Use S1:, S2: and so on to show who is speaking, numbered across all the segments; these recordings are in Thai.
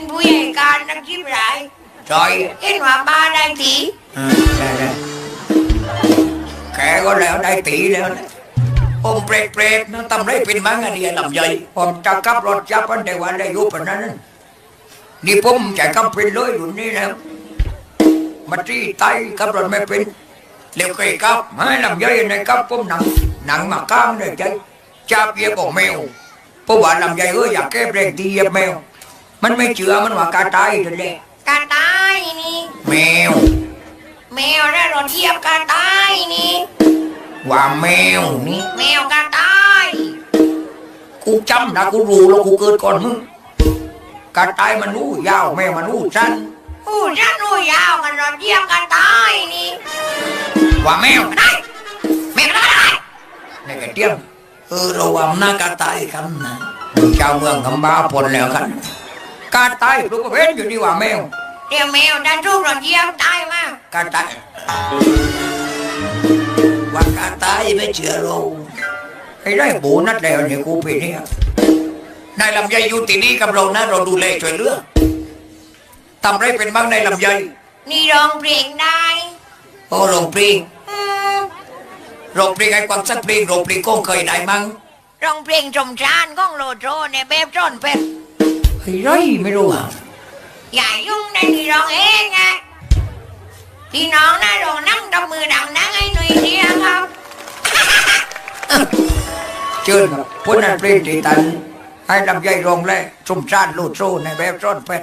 S1: นผู้ใหญ่การนักชิบไร
S2: จอย
S1: เห็นว่าบ้าได้ที
S2: เออได้ได้แกก็แล้วได้ตีแล้วนะอมเปรตเปรตนะทำไรเป็นมังอันนี้ลำใหญ่ผมจะขับรถจับอันเดีย มจะขับเป็นเลยรุ่นนี้แล้วมาที่ไตขับรถไม่เป็นเร็วเคยขับไม่ลำใหญ่ในขับผมหนังหนังมาข้างเลยใจจับเหยียบของแมวเพราะว่าลำใหญ่เอออยากแก้เบรกที่เหยียบแมวมันไม่เชื่อมันว่ากาตายนั่นแหละ
S1: กาตายนี่
S2: แมว
S1: แมวได้รถเทียบกาตายนี่
S2: ว่าแมวนี่
S1: แมวกาตาย
S2: กูจำนะกูรู้แล้วกูเกิดก่อนมึงกาตายมันรู้ยาวแมวมันรู้สั้น
S1: อู้ฉันอู้ยาวกันรถเทียบกาตายนี่
S2: ว่าแมว
S1: ได้แมวได้
S2: ในกระเทียมเออเราว่าหน้ากาตายกันนะชาวเมืองคำบ้าปนแล้วกัน กาตายรู้ก็เห็นอยู่ดีว่าแมว
S1: เดี๋ยวแมวได้ทุกรถเทียบตายมาก
S2: กาตายว่ากาตายไม่เชื่อเราไอ้ได้โบนัดแล้วเนี่ยกูไปเนี่ยนายลำไยอยู่ที่นี่กับเรานะเราดูแลช่วยเหลือทำไรเป็นบ้างในายลำไย
S1: นี่ร้องเพลงได้
S2: โอ้โรงเพลง
S1: อืม
S2: โรงเพลงไอ้ความสักเพลงโรงเพลงก้องเคยได้มั้ง
S1: ร้องเพลงจมจานของโลโจเนี่ยแบบจ้อนเป็ด
S2: เฮ้ยไรไม่รู้อะ
S1: อย่ายุ่งในที่ร้องเองไงพี่น้องนะร้องนั่งตบมือดังนั่งให้หน่อยเดียวครับ
S2: เชิญครับพ้นนั้นเพลงที่ตันให้ลำไยร้องแล้สุ่มชาติลูดโซ่ในแบบร้อนเป็ด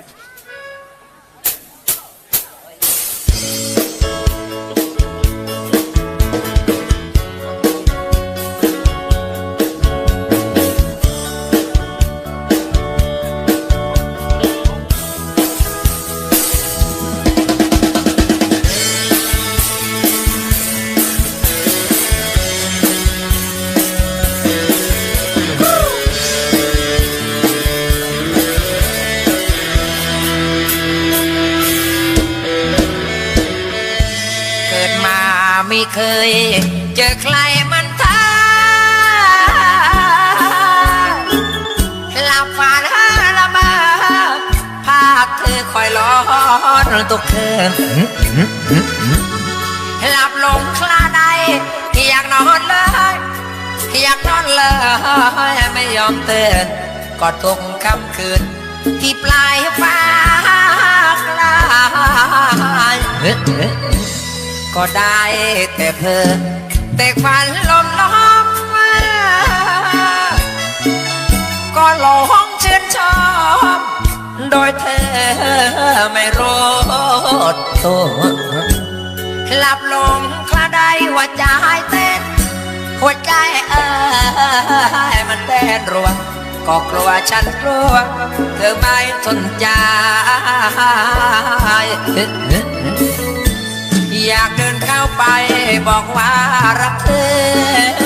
S1: ไม่เคย เจอใครมันท้าหลับฝันละเมอภาพเธอคอยร้อนตุกคืนหลับลงคลาใดอยากนอนเลย อยากนอนเลย ไม่ยอมตื่นก็ทุกค่ำคืน ที่ปลายฟ้ากลายก็ได้ แต่เพอแต่ฝันลมล้อมก็หลงชื่นชอบ โดยเธอไม่รู้ตัวหลับลงคลาใดว่าใจเต้นหัวใจเอ้มันเต้นรัวก็กลัวฉันกลัว เธอไม่สนใจอยาก ไปบอกว่ารักเธอ